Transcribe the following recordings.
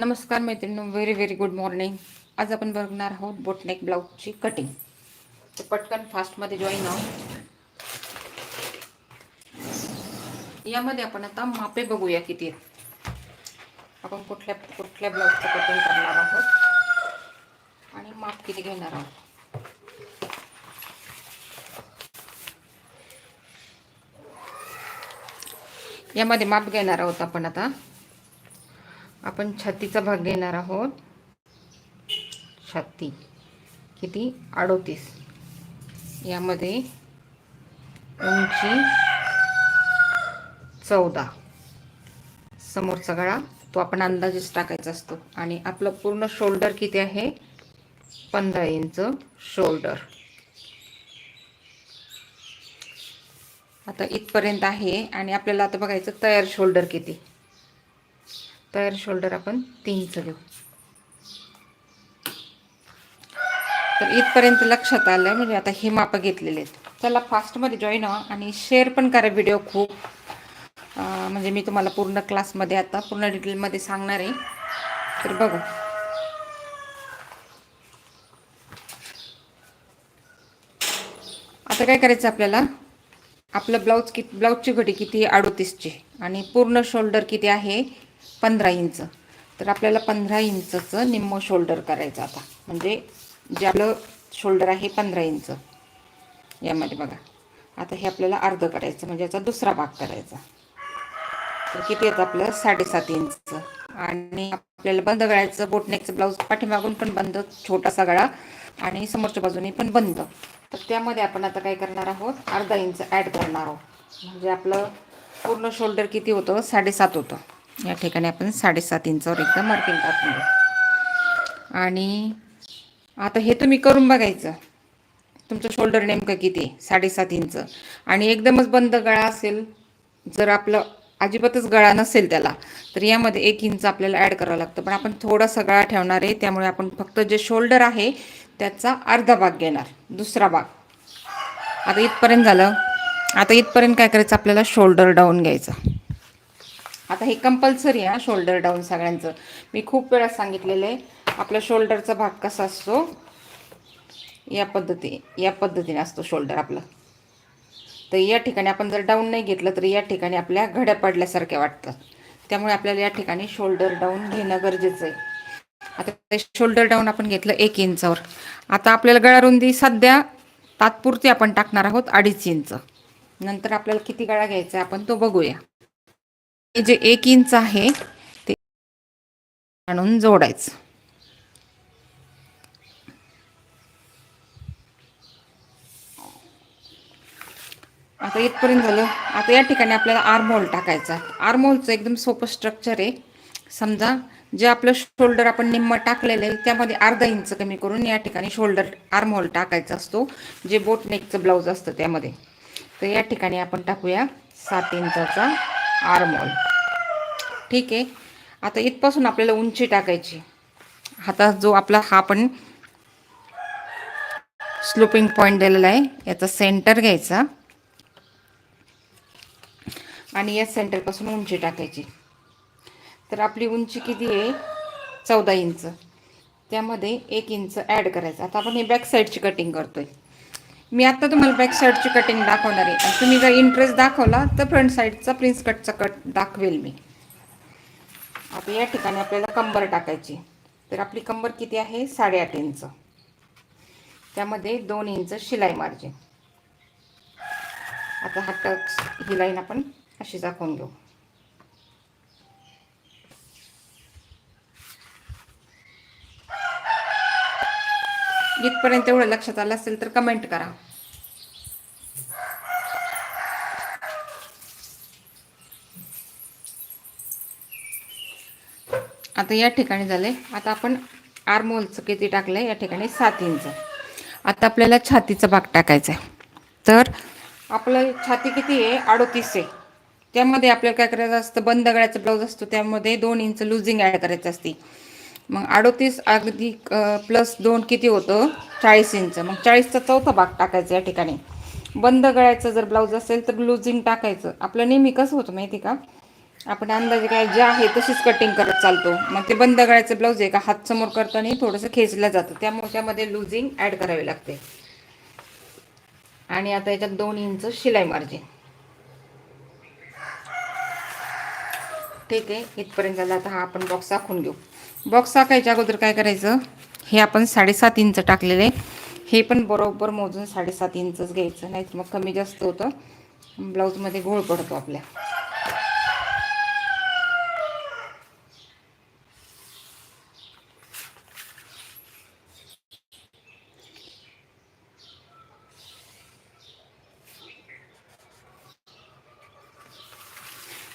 नमस्कार मैत्रिणी very very good morning आज आपण बघणार आहोत बोटनेक ब्लाऊजची कटिंग तर पटकन फास्टमध्ये जॉईन आहोत. यामध्ये आपण आता मापे बघूया किती आहेत. आपण कुठल्या कुठल्या ब्लाऊजचं कटिंग करणार आहोत. आणि माप किती घेणार आहोत. यामध्ये माप घेणार आहोत आपण आता. आपण छातीचा भाग घेणार आहोत. छाती. किती? अडोतीस. यामध्ये उंची चौदा. समोरचा गळा तो आपण अंदाजेच टाकायचा असतो. आणि आपलं पूर्ण शोल्डर किती आहे? पंधरा इंच शोल्डर. आता इथपर्यंत आहे आणि आपल्याला आता बघायचं तयार शोल्डर किती. तयार शोल्डर आपण तीनचं घेऊ. तर इथपर्यंत लक्षात आलं म्हणजे आता हे मापं घेतलेले आहेत. चला फास्टमध्ये जॉईन व्हा आणि शेअर पण करा व्हिडिओ खूप. म्हणजे मी तुम्हाला पूर्ण क्लासमध्ये आता पूर्ण डिटेलमध्ये सांगणार आहे. तर बघा. आता काय करायचं आपल्याला? आपलं ब्लाऊज किती ब्लाऊजची घडी किती अडोतीसची. आणि पूर्ण शोल्डर किती आहे? पंधरा इंच. तर आपल्याला पंधरा इंचचं निम्म शोल्डर करायचं आता. म्हणजे जे आपलं शोल्डर आहे पंधरा इंच. यामध्ये बघा. आता हे आपल्याला अर्ध करायचं. म्हणजे याचा दुसरा भाग करायचा. तर किती येतं आपलं? साडेसात इंच. आणि आपल्याला बंद गळायचं बोटनेकचं ब्लाऊज पाठीमागून पण बंद छोटासा गळा. आणि समोरच्या बाजूने पण बंद. तर त्यामध्ये आपण आता काय करणार आहोत? अर्धा इंच ॲड करणार आहोत. म्हणजे आपलं पूर्ण शोल्डर किती होतं? साडेसात होतं. या ठिकाणी आपण साडेसात इंचावर एकदम मार्किंग टाकून आणि आता हे तुम्ही करून बघायचं. तुमचं शोल्डर नेमकं किती साडेसात इंच. आणि एकदमच बंद गळा असेल जर आपलं अजिबातच गळा नसेल त्याला तर यामध्ये एक इंच आपल्याला ॲड करावं लागतं. पण आपण थोडासा गळा ठेवणार आहे त्यामुळे आपण फक्त जे शोल्डर आहे त्याचा अर्धा भाग घेणार. दुसरा भाग. आता इथपर्यंत झालं. आता इथपर्यंत काय करायचं? आपल्याला शोल्डर डाऊन घ्यायचं. आता हे कंपल्सरी आहे शोल्डर डाऊन सगळ्यांचं. मी खूप वेळा सांगितलेलं आहे आपला शोल्डरचा भाग कसा असतो? या पद्धती या पद्धतीने असतो शोल्डर आपलं. तर या ठिकाणी आपण जर डाऊन नाही घेतलं तर या ठिकाणी आपल्या घड्या पडल्यासारख्या वाटतात त्यामुळे आपल्याला या ठिकाणी शोल्डर डाऊन घेणं गरजेचं आहे. आता ते शोल्डर डाऊन आपण घेतलं एक इंचावर. आता आपल्याला गळा रुंदी सध्या तात्पुरती आपण टाकणार आहोत अडीच इंच. नंतर आपल्याला किती गळा घ्यायचा आहे आपण तो बघूया. जे एक इंच आहे ते आणून जोडायचं. आता इथपर्यंत झालं. आता या ठिकाणी आपल्याला आर्मोल टाकायचा आर्मोलचं एकदम सोपं स्ट्रक्चर आहे. समजा जे आपलं शोल्डर आपण निम्म टाकलेलं आहे त्यामध्ये अर्धा इंच कमी करून या ठिकाणी शोल्डर आर्मोल टाकायचा असतो. जे बोट नेकचं ब्लाऊज असतं त्यामध्ये. तर या ठिकाणी आपण टाकूया सात इंचाचा आरमॉल ठीक आहे. आता इथपासून आपल्याला उंची टाकायची. हातात जो आपला हा पण स्लोपिंग पॉईंट दिलेला आहे. याचा सेंटर घ्यायचा. आणि या सेंटरपासून उंची टाकायची. तर आपली उंची किती आहे? चौदा इंच. त्यामध्ये एक इंच ॲड करायचं. आता आपण हे बॅक साईडची कटिंग करतोय. मी आता तुम्हाला बॅक साईडची कटिंग दाखवणार आहे. आणि तुम्ही जर इंटरेस्ट दाखवला तर फ्रंट साईडचा प्रिन्स कटचा कट दाखवेल मी. आता या ठिकाणी आपल्याला कंबर टाकायची. तर आपली कंबर किती आहे? साडेआठ इंच त्यामध्ये दोन इंच शिलाई मार्जिन आता हा टक्स ही लाईन आपण अशी दाखवून घेऊ. इथपर्यंत एवढं लक्षात आलं असेल तर कमेंट करा. आता या ठिकाणी झालंय. आता आपण आर्मोलचं किती टाकलं या ठिकाणी सात इंच आता आपल्याला छातीचा भाग टाकायचा आहे. तर आपलं छाती किती आहे? अडोतीस आहे. त्यामध्ये आपल्याला काय करायचं असतं? बंद गळ्याचं ब्लाऊज असतो. त्यामध्ये दोन इंच लुझिंग ॲड करायचं असते. मग अडोतीस अगदी प्लस दोन किती होतं? चाळीस इंच. मग चाळीसचा चौथा भाग टाकायचा या ठिकाणी. बंद गळ्याचं जर ब्लाऊज असेल तर ग्लुझिंग टाकायचं. आपलं नेहमी कसं होतं माहिती का? आपण अंदाजे काय जे आहे तशीच कटिंग करत चालतो. मग ते बंद गळ्याचं ब्लाऊज आहे का? हात समोर करताना थोडंसं खेचलं जातं. त्यामुळे त्यामध्ये लुझिंग ॲड करावी लागते. आणि आता याच्यात दोन इंच शिलाई मार्जिन. ठीक आहे? इथपर्यंत झालं. आता हा आपण बॉक्स आखून घेऊ. बॉक्स टाकायच्या अगोदर काय करायचं? हे आपण साडेसात इंच टाकलेलं आहे. हे पण बरोबर मोजून साडेसात इंचच घ्यायचं. नाही मग कमी जास्त होतं. ब्लाऊजमध्ये घोळ पडतो आपल्या.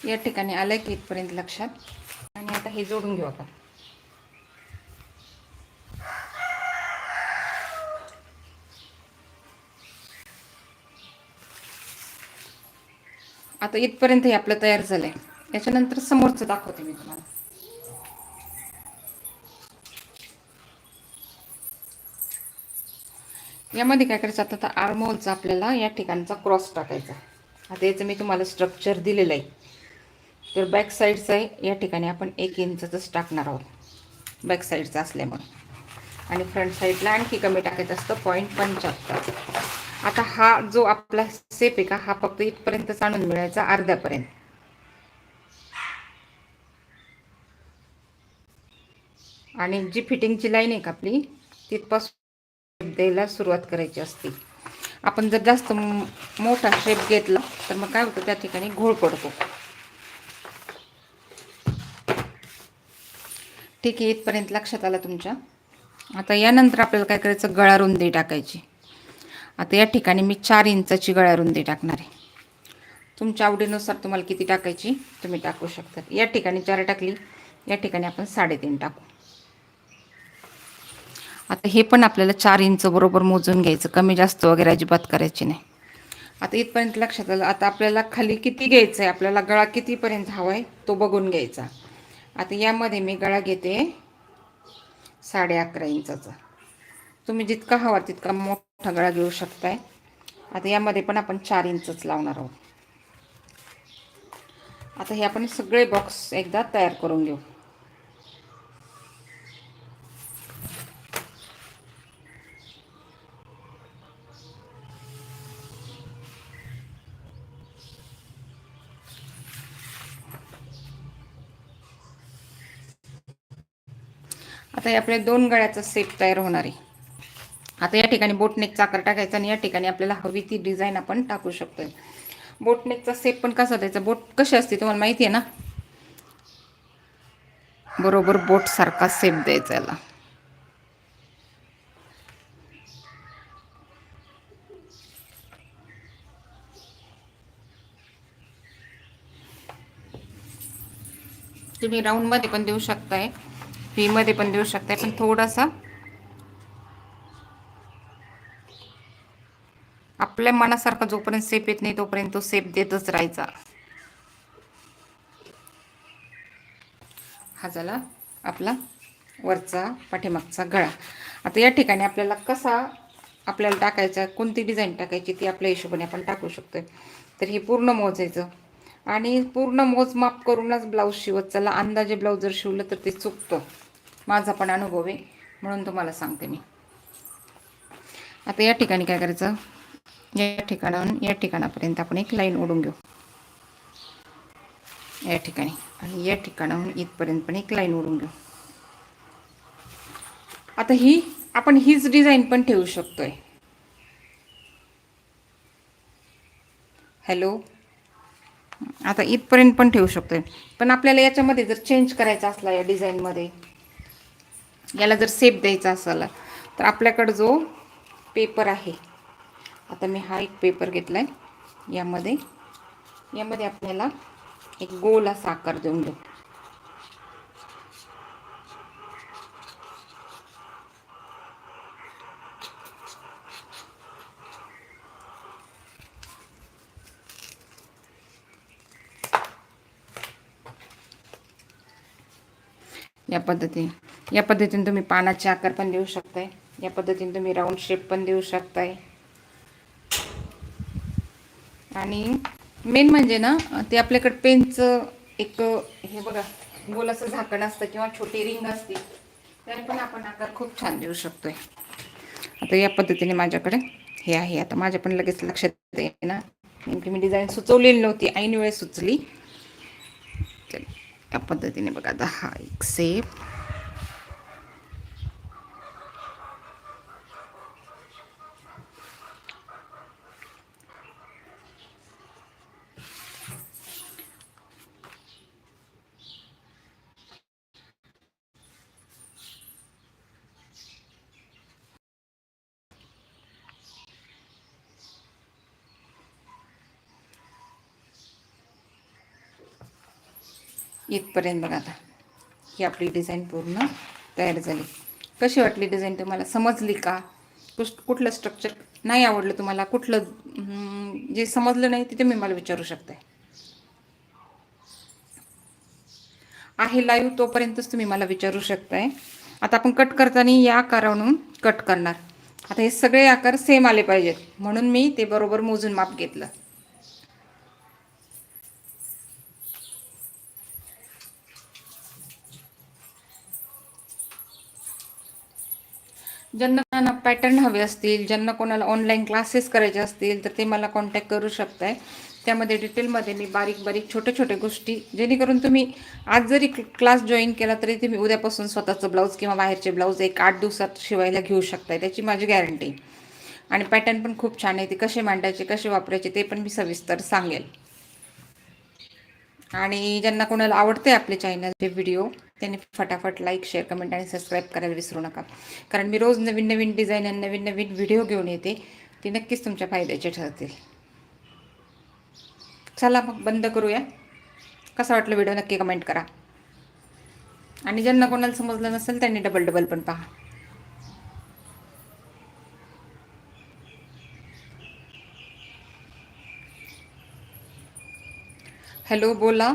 या ठिकाणी आलं की इथपर्यंत लक्षात. आणि आता हे जोडून घेऊ आपण. आता इथपर्यंत हे आपलं तयार झालं आहे याच्यानंतर समोरचं दाखवते मी तुम्हाला. यामध्ये काय करायचं? आता आर्मोलचा आपल्याला या ठिकाणचा क्रॉस टाकायचा. आता याचं मी तुम्हाला स्ट्रक्चर दिलेलं आहे. तर बॅक साईडचं आहे. या ठिकाणी आपण एक इंचच टाकणार आहोत. बॅक साईडचं असल्यामुळे. आणि फ्रंट साईडला आणखी कमी टाकायचं असतं. पॉईंट पंच्याहत्तर. आता हा जो आपला सेप आहे का हा फक्त इथपर्यंतच आणून मिळायचा अर्ध्यापर्यंत. आणि जी फिटिंगची लाईन आहे का आपली तिथपासून द्यायला सुरुवात करायची असते. आपण जर जास्त मोठा शेप घेतला तर मग काय होतं त्या ठिकाणी घोळ पडतो. ठीक आहे इथपर्यंत लक्षात आलं तुमच्या. आता यानंतर आपल्याला काय करायचं गळा रुंदी टाकायची. आता या ठिकाणी मी चार इंचाची गळ्या रुंदी टाकणार आहे. तुमच्या आवडीनुसार तुम्हाला किती टाकायची तुम्ही टाकू शकता. या ठिकाणी चार टाकली या ठिकाणी आपण साडेतीन टाकू. आता हे पण आपल्याला चार इंच बरोबर मोजून घ्यायचं कमी जास्त वगैरे अजिबात करायची नाही. आता इथपर्यंत लक्षात आलं आता आपल्याला खाली किती घ्यायचं आहे आपल्याला गळा कितीपर्यंत हवा आहे तो बघून घ्यायचा. आता यामध्ये मी गळा घेते साडे अकरा इंचाचा. तुम्ही जितका हवा तितका मोठा ठगळा घेऊ शकताय. आता यामध्ये पण आपण चार इंचच लावणार आहोत. आता हे आपण सगळे बॉक्स एकदा तयार करून घेऊ. आता हे आपल्या दोन गळ्याचा सेप तयार होणार आहे. आता या ठिकाणी बोटनेकचा आकार टाकायचा आणि या ठिकाणी आपल्याला हवी ती डिझाईन आपण टाकू शकतोय. बोटनेकचा सेप पण कसा द्यायचा? बोट कशी असते तुम्हाला माहिती आहे ना? बरोबर बोट सारखा सेप द्यायचा याला. तुम्ही राऊंडमध्ये पण देऊ शकताय. मध्ये पण देऊ शकताय. पण थोडासा आपल्या मनासारखा जोपर्यंत सेप येत नाही तोपर्यंत तो सेप देतच राहायचा. हा झाला आपला वरचा पाठीमागचा गळा. आता या ठिकाणी आपल्याला कसा आपल्याला टाकायचा कोणती डिझाईन टाकायची ती आपल्या हिशोबाने आपण टाकू शकतो तर हे पूर्ण मोजायचं. आणि पूर्ण मोजमाप करूनच ब्लाऊज शिवत चला. अंदाजे ब्लाऊज जर शिवलं तर ते चुकतं. माझा पण अनुभव आहे म्हणून तुम्हाला सांगते मी. आता या ठिकाणी काय करायचं? या ठिकाणाहून या ठिकाणापर्यंत आपण एक लाईन ओढून घेऊ. या ठिकाणी आणि या ठिकाणाहून इथपर्यंत पण एक लाईन ओढून घेऊ. आता ही आपण हीच डिझाईन पण ठेवू शकतोय. हॅलो? आता इथपर्यंत पण ठेवू शकतोय. पण आपल्याला याच्यामध्ये जर चेंज करायचा असला या डिझाईनमध्ये याला जर सेप द्यायचा असला तर आपल्याकडं जो पेपर आहे आता मी हा एक पेपर घेतला आहे यामध्ये यामध्ये आपल्याला एक गोल असा आकार देऊन देऊ. या पद्धतीने या पद्धतीने तुम्ही पानाचे आकार पण देऊ शकताय. या पद्धतीने तुम्ही राऊंड शेप पण देऊ शकताय. आणि मेन म्हणजे ना ते आपल्याकडे पेनचं एक हे बघा गोलाचं झाकण असतं किंवा छोटी रिंग असते त्याने पण आपण आकार खूप छान देऊ शकतोय. आता या पद्धतीने माझ्याकडे हे आहे. आता माझ्या पण लगेच लक्षात येते ना. नेमकी मी डिझाईन सुचवलेली नव्हती. ऐन वेळ सुचली. चल या पद्धतीने बघा. आता हा एक सेप इथपर्यंत बघा आता. ही आपली डिझाईन पूर्ण तयार झाली. कशी वाटली डिझाईन तुम्हाला? समजली का? कुठ कुठलं स्ट्रक्चर नाही आवडलं तुम्हाला? कुठलं जे समजलं नाही ते तुम्ही मला विचारू शकताय. आहे लाईव्ह तोपर्यंतच तुम्ही मला विचारू शकताय. आता आपण कट करताना या आकारावरून कट करणार. आता हे सगळे आकार सेम आले पाहिजेत. म्हणून मी ते बरोबर मोजून माप घेतलं. ज्यांना कोणाला पॅटर्न हवे असतील ज्यांना कोणाला ऑनलाईन क्लासेस करायचे असतील तर ते मला कॉन्टॅक्ट करू शकताय. त्यामध्ये डिटेलमध्ये मी बारीक बारीक छोट्या छोट्या गोष्टी जेणेकरून तुम्ही आज जरी क्लास जॉईन केला तरी तुम्ही उद्यापासून स्वतःचं ब्लाऊज किंवा बाहेरचे ब्लाऊज एक आठ दिवसात शिवायला घेऊ शकताय. त्याची माझी गॅरंटी आणि पॅटर्न पण खूप छान आहे. ते कसे मांडायचे कसे वापरायचे ते पण मी सविस्तर सांगेल. आणि ज्यांना कोणाला आवडते आपले चॅनलचे व्हिडिओ त्यांनी फटाफट लाईक शेअर कमेंट आणि सबस्क्राईब करायला विसरू नका. कारण मी रोज नवीन नवीन डिझाईन आणि नवीन नवीन व्हिडिओ घेऊन येते. ते नक्कीच तुमच्या फायद्याचे ठरतील. चला मग बंद करूया. कसा वाटलं व्हिडिओ नक्की कमेंट करा. आणि ज्यांना कोणाला समजलं नसेल त्यांनी डबल डबल पण पहा. हॅलो बोला.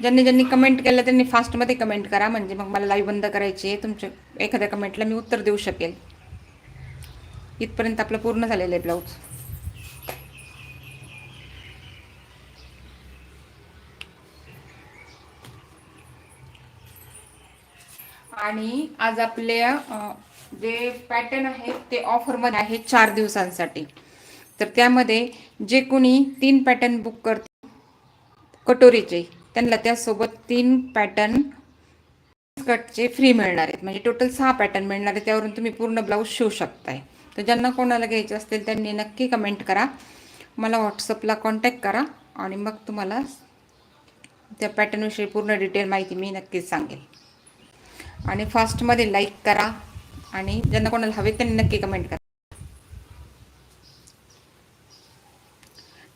ज्यांनी ज्यांनी कमेंट केलं त्यांनी फास्टमध्ये कमेंट करा. म्हणजे मग मला लाईव्ह बंद करायची. आहे तुमच्या एखाद्या कमेंटला मी उत्तर देऊ शकेल. इथपर्यंत आपलं पूर्ण झालेलं आहे ब्लाऊज आणि आज आपल्या जे पॅटर्न आहेत ते ऑफरमध्ये आहे चार दिवसांसाठी. तर त्यामध्ये जे कोणी तीन पॅटर्न बुक करते कटोरीचे त्यांना त्यासोबत तीन पॅटर्न कटचे फ्री मिळणार आहेत. म्हणजे टोटल सहा पॅटर्न मिळणार आहेत. त्यावरून तुम्ही पूर्ण ब्लाऊज शिवू शकताय. तर ज्यांना कोणाला घ्यायचे असतील त्यांनी नक्की कमेंट करा. मला व्हॉट्सअपला कॉन्टॅक्ट करा आणि मग तुम्हाला त्या पॅटर्नविषयी पूर्ण डिटेल माहिती मी नक्कीच सांगेल. आणि फास्टमध्ये लाईक करा आणि ज्यांना कोणाला हवे त्यांनी नक्की कमेंट करा.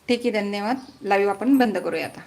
ठीक आहे धन्यवाद. लाईव्ह आपण बंद करूया आता.